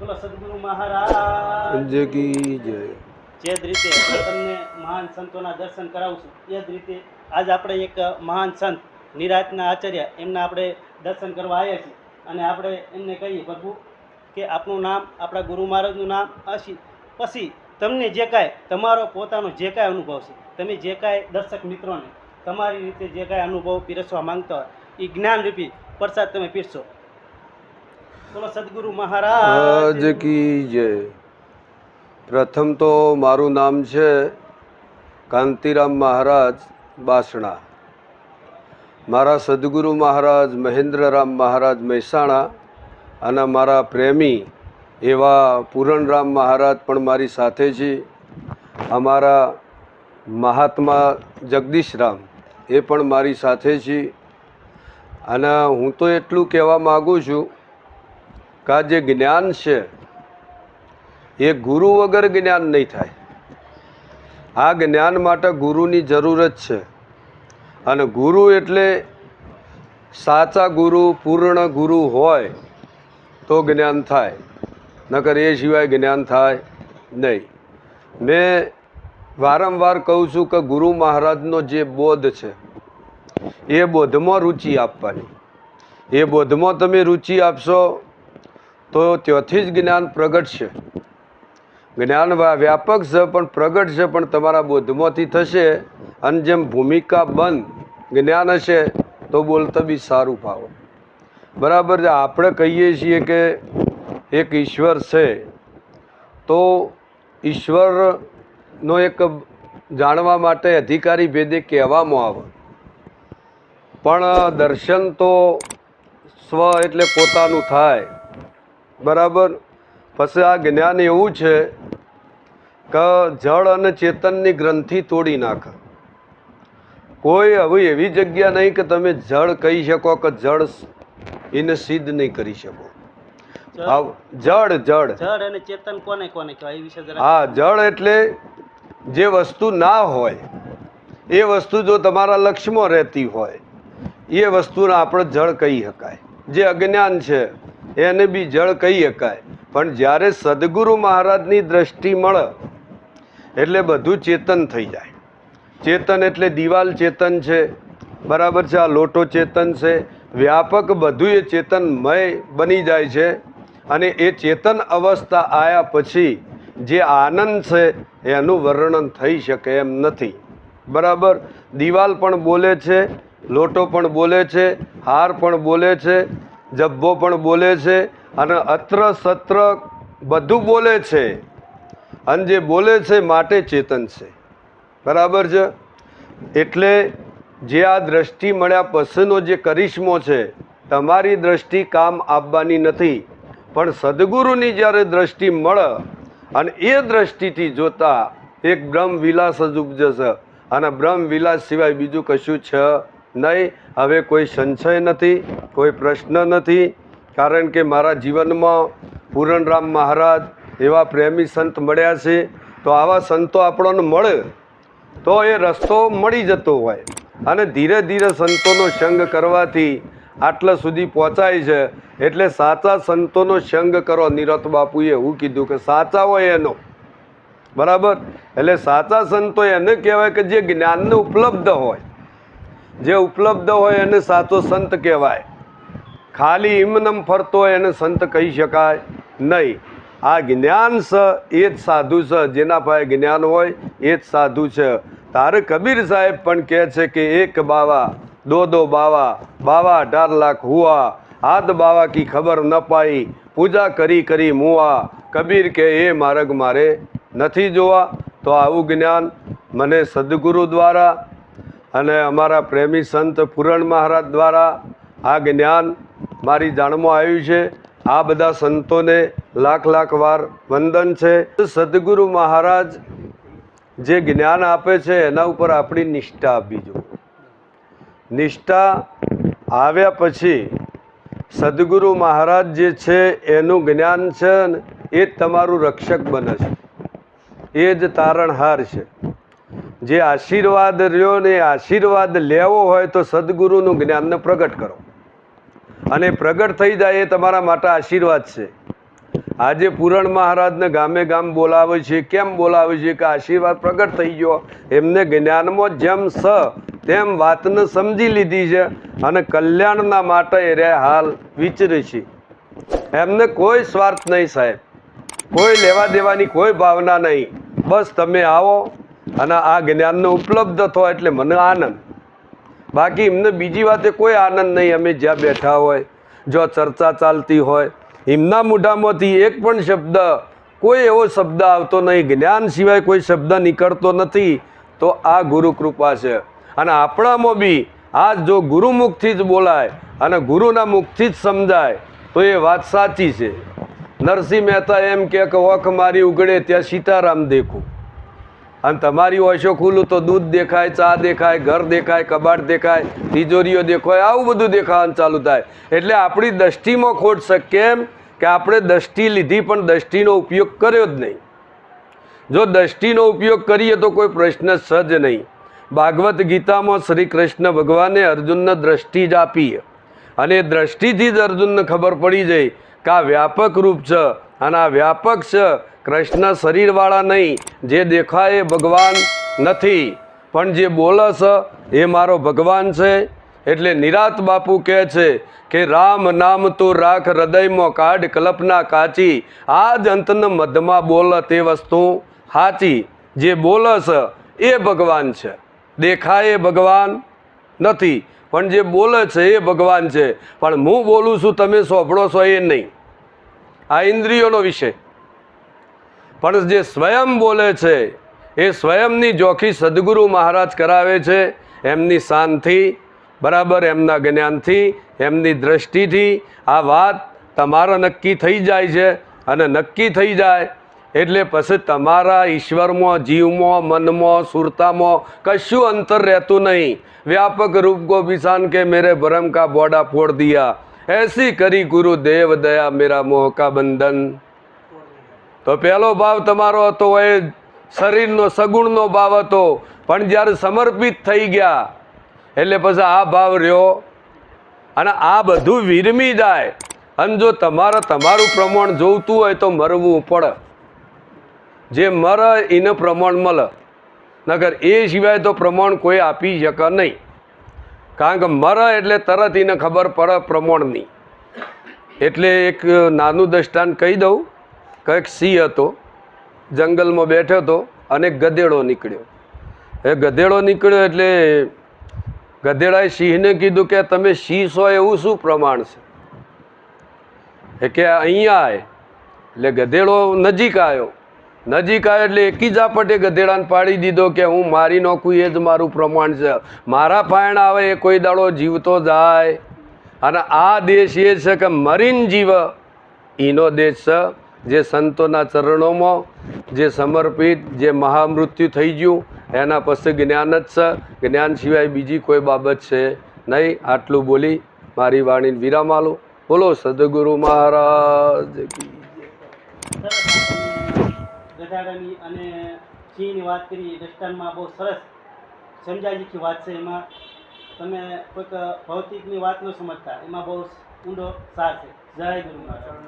બોલો સદગુરુ મહારાજ. જય કી જય. જે જ રીતે તમને મહાન સંતોના દર્શન કરાવું છું એ જ રીતે આજ આપણે એક મહાન સંત નિરાતના આચાર્ય એમના આપણે દર્શન કરવા આવ્યા છીએ. અને આપણે એમને કહીએ પ્રભુ કે આપનું નામ આપણા ગુરુ મહારાજનું નામ હશે પછી તમને જે કાંઈ તમારો પોતાનો જે કાંઈ અનુભવ છે તમે જે કાંઈ દર્શક મિત્રોને તમારી રીતે જે કાંઈ અનુભવ પીરસવા માંગતા હોય એ જ્ઞાનરૂપી પ્રસાદ તમે પીરસો. સદગુરુ મહારાજ. કી જય. પ્રથમ તો મારું નામ છે કાંતિરામ મહારાજ બાસણા. મારા સદગુરુ મહારાજ મહેન્દ્રરામ મહારાજ મહેસાણા અને મારા પ્રેમી એવા પૂરણરામ મહારાજ પણ મારી સાથે છે. અમારા મહાત્મા જગદીશરામ એ પણ મારી સાથે છે. અને હું તો એટલું કહેવા માગું છું કે જે જ્ઞાન છે, એ ગુરુ વગર જ્ઞાન નહીં થાય. આ જ્ઞાન માટે ગુરુની જરૂર જ છે. અને ગુરુ એટલે સાચા ગુરુ, પૂર્ણ ગુરુ હોય તો જ્ઞાન થાય. નકર એ સિવાય જ્ઞાન થાય નહીં. મેં વારંવાર કહું છું કે ગુરુ મહારાજનો જે બોધ છે, એ બોધમાં રુચિ આપવાની. એ બોધમાં તમે રુચિ આપશો તો ત્યાંથી જ જ્ઞાન પ્રગટ છે. જ્ઞાન વ્યાપક છે, પણ પ્રગટ છે, પણ તમારા બોધમાંથી થશે. અને જેમ ભૂમિકા બંધ જ્ઞાન હશે, તો બોલતા બી સારું ફાવો. બરાબર છે, આપણે કહીએ છીએ કે એક ઈશ્વર છે. તો ઈશ્વરનો એક જાણવા માટે અધિકારી ભેદે કહેવામાં આવે. પણ દર્શન તો સ્વ એટલે પોતાનું થાય. બરાબર? પછી આ જ્ઞાન એવું છે કે જળ અને ચેતનની ગ્રંથિ તોડી નાખે. કોઈ હવે એવી જગ્યા નહીં કે તમે જળ કહી શકો કે જળ એને સિદ્ધ નહીં કરી શકો. જળ? જળ જળ. અને ચેતન કોને કોને કહેવાય? વિશે હા જળ એટલે જે વસ્તુ ના હોય એ વસ્તુ જો તમારા લક્ષ્યમાં રહેતી હોય એ વસ્તુને આપણે જળ કહી શકાય. જે અજ્ઞાન છે એને બી જળ કહી શકાય. પણ જ્યારે સદગુરુ મહારાજની દ્રષ્ટિ મળે, એટલે બધું ચેતન થઈ જાય. ચેતન એટલે દિવાલ ચેતન છે. બરાબર છે, આ લોટો ચેતન છે. વ્યાપક બધું એ ચેતનમય બની જાય છે. અને એ ચેતન અવસ્થા આવ્યા પછી જે આનંદ છે, એનું વર્ણન થઈ શકે એમ નથી. બરાબર? દિવાલ પણ બોલે છે, લોટો પણ બોલે છે, હાર પણ બોલે છે જબ્બો પણ બોલે છે અને અત્ર સત્ર બધું બોલે છે. અને જે બોલે છે માટે ચેતન છે. બરાબર છે? એટલે જે આ દ્રષ્ટિ મળ્યા પછીનો જે કરિશ્મો છે, તમારી દ્રષ્ટિ કામ આપવાની નથી. પણ સદગુરુની જ્યારે દ્રષ્ટિ મળે અને એ દ્રષ્ટિથી જોતા એક બ્રહ્મ વિલાસ જ ઉપજશે અને બ્રહ્મ વિલાસ સિવાય બીજું કશું છે નહીં, હવે કોઈ સંશય નથી, કોઈ પ્રશ્ન નથી, કારણ કે મારા જીવનમાં પૂરણરામ મહારાજ એવા પ્રેમી સંત મળ્યા છે, તો આવા સંતો આપણને મળે, તો એ રસ્તો મળી જતો હોય. અને ધીરે ધીરે સંતોનો સંગ કરવાથી આટલા સુધી પહોંચાય છે, એટલે સાચા સંતોનો સંગ કરો નિરત બાપુએ એવું કીધું કે સાચા હોય એનો. બરાબર? એટલે સાચા સંતો એને કહેવાય કે જે જ્ઞાનને ઉપલબ્ધ હોય. જે ઉપલબ્ધ હોય એને સાચો સંત કહેવાય. ખાલી ઇમનમ ફરતો હોય એને સંત કહી શકાય નહીં. આ જ્ઞાન છે એ જ સાધુ છે જેના પાસે જ્ઞાન હોય એ જ સાધુ છે. તારે કબીર સાહેબ પણ કહે છે કે એક બાવા, દો દો બાવા બાવા અઢાર લાખ હુઆ હાથ બાવા કી ખબર ન પાઈ, પૂજા કરી કરી મુઆ. કબીર કે એ માર્ગ મારે નથી જોવા. તો આવું જ્ઞાન મને સદગુરુ દ્વારા અને અમારા પ્રેમી સંત પૂરણ મહારાજ દ્વારા આ જ્ઞાન મારી જાણમાં આવ્યું છે. આ બધા સંતોને લાખ લાખ વાર વંદન છે. સદગુરુ મહારાજ જે જ્ઞાન આપે છે, એના ઉપર આપણી નિષ્ઠા આપવી જોઈએ નિષ્ઠા આવ્યા પછી સદગુરુ મહારાજ જે છે, એનું જ્ઞાન છે ને એ જ તમારું રક્ષક બને છે. એ જ તારણહાર છે. જે આશીર્વાદ રહ્યો ને આશીર્વાદ લેવો હોય તો સદગુરુનું જ્ઞાનને પ્રગટ કરો. અને પ્રગટ થઈ જાય એ તમારા માટે આશીર્વાદ છે. આજે પૂરણ મહારાજને ગામે ગામ બોલાવે છે, કેમ બોલાવે છે કે આશીર્વાદ પ્રગટ થઈ ગયો, એમને જ્ઞાનમાં જેમ સ, તેમ વાતને સમજી લીધી છે અને કલ્યાણના માટે એ રે હાલ વિચરે છે. એમને કોઈ સ્વાર્થ નહીં સાહેબ. કોઈ લેવા દેવાની કોઈ ભાવના નહીં. બસ તમે આવો અને આ જ્ઞાનનો ઉપલબ્ધ થવા એટલે મને આનંદ. બાકી એમને બીજી વાતે કોઈ આનંદ નહીં, અમે જ્યાં બેઠા હોય જો ચર્ચા ચાલતી હોય, એમના મોઢામાંથી એક પણ શબ્દ, કોઈ એવો શબ્દ આવતો નહીં. જ્ઞાન સિવાય કોઈ શબ્દ નીકળતો નથી, તો આ ગુરુ કૃપા છે. અને આપણામાં બી આ જો ગુરુમુખથી જ બોલાય અને ગુરુના મુખથી જ સમજાય, તો એ વાત સાચી છે. નરસિંહ મહેતા એમ કે, ઓખ મારી ઉગડે, ત્યાં સીતારામ દેખું. અને તમારી ઓશો ખુલ્લું તો દૂધ દેખાય, ચા દેખાય, ઘર દેખાય, કબાટ દેખાય, તિજોરીઓ દેખાય આવું બધું દેખાવાનું ચાલુ થાય. એટલે આપણી દ્રષ્ટિમાં ખોટ છે કેમ? કે આપણે દ્રષ્ટિ લીધી પણ દ્રષ્ટિનો ઉપયોગ કર્યો જ નહીં. જો દ્રષ્ટિનો ઉપયોગ કરીએ તો કોઈ પ્રશ્ન સજ નહીં. ભાગવત ગીતામાં શ્રી કૃષ્ણ ભગવાને અર્જુનને દ્રષ્ટિ જ આપી અને દ્રષ્ટિથી જ અર્જુનને ખબર પડી જાય કે આ વ્યાપક રૂપ છે અને આ વ્યાપક છે. કૃષ્ણ શરીરવાળા નહીં, જે દેખાય ભગવાન નથી. પણ જે બોલે છે એ મારો ભગવાન છે. એટલે નિરાત બાપુ કહે છે કે, રામ નામ તું રાખ, હૃદયમાં કાઢ, કલ્પના કાચી. આ જ અંતન મધમાં બોલે તે વસ્તુ સાચી જે બોલે છે એ ભગવાન છે. દેખાય ભગવાન નથી. પણ જે બોલે છે એ ભગવાન છે. પણ હું બોલું છું, તમે સોંભળો છો એ નહીં. આ ઇન્દ્રિયોનો વિષય. પણ જે સ્વયં બોલે છે, એ સ્વયંની જોખી સદગુરુ મહારાજ કરાવે છે. એમની શાનથી બરાબર, એમના જ્ઞાનથી, એમની દ્રષ્ટિથી આ વાત તમારા નક્કી થઈ જાય છે અને નક્કી થઈ જાય એટલે પછી તમારા ઈશ્વરમાં, જીવમાં, મનમાં, સુરતામાં કશું અંતર રહેતું નહીં. વ્યાપક રૂપ કો કે મેરે ભરમ કા બોડા ફોડ દિયા. એસી કરી ગુરુ દેવ દયા મેરા મોહ કા બંધન. તો પહેલો ભાવ તમારો હતો એ શરીરનો સગુણનો ભાવ હતો. પણ જ્યારે સમર્પિત થઈ ગયા, એટલે પછી આ ભાવ રહ્યો. અને આ બધું વિરમી જાય. અને જો તમારે તમારું પ્રમાણ જોઈતું હોય તો મરવું પડે. જે મરે એને પ્રમાણ મળે. નગર એ સિવાય તો પ્રમાણ કોઈ આપી શકે નહીં. કારણ કે મરે એટલે તરત એને ખબર પડે પ્રમાણની. એટલે એક નાનું દ્રષ્ટાંત કહી દઉં. કે એક સિંહ હતો, જંગલમાં બેઠો હતો અને ગધેડો નીકળ્યો. એ ગધેડો નીકળ્યો એટલે ગધેડાએ સિંહને કીધું કે તમે સિંહ છો એવું શું પ્રમાણ છે? એ કે અહીંયા આવે એટલે ગધેડો નજીક આવ્યો. નજીક આવ્યો એટલે એકી ઝાપટે ગધેડાને પાડી દીધો કે હું મારી નાખું, એ જ મારું પ્રમાણ છે. મારા પાયણ આવે એ કોઈ દાડો જીવતો જાય. અને આ દેશ એ છે કે મરીન જીવ. એનો દેશ છે જે સંતોના ચરણોમાં જે સમર્પિત જે મહામૃત્યુ થઈ ગયું, એના પછી જ્ઞાન જ છે. જ્ઞાન સિવાય બીજી કોઈ બાબત છે નહીં. આટલું બોલી મારી વાણીને વિરામ આલું બોલો, સદગુરુ મહારાજ અને સિંહની વાત કરી દૃષ્ટાંતમાં બહુ સરસ સમજાય જેથી વાત છે એમાં. તમે કોઈક ભૌતિકની વાત ન સમજતા, એમાં બહુ ઊંડો સાર છે. જય ગુરુ મહારાજ.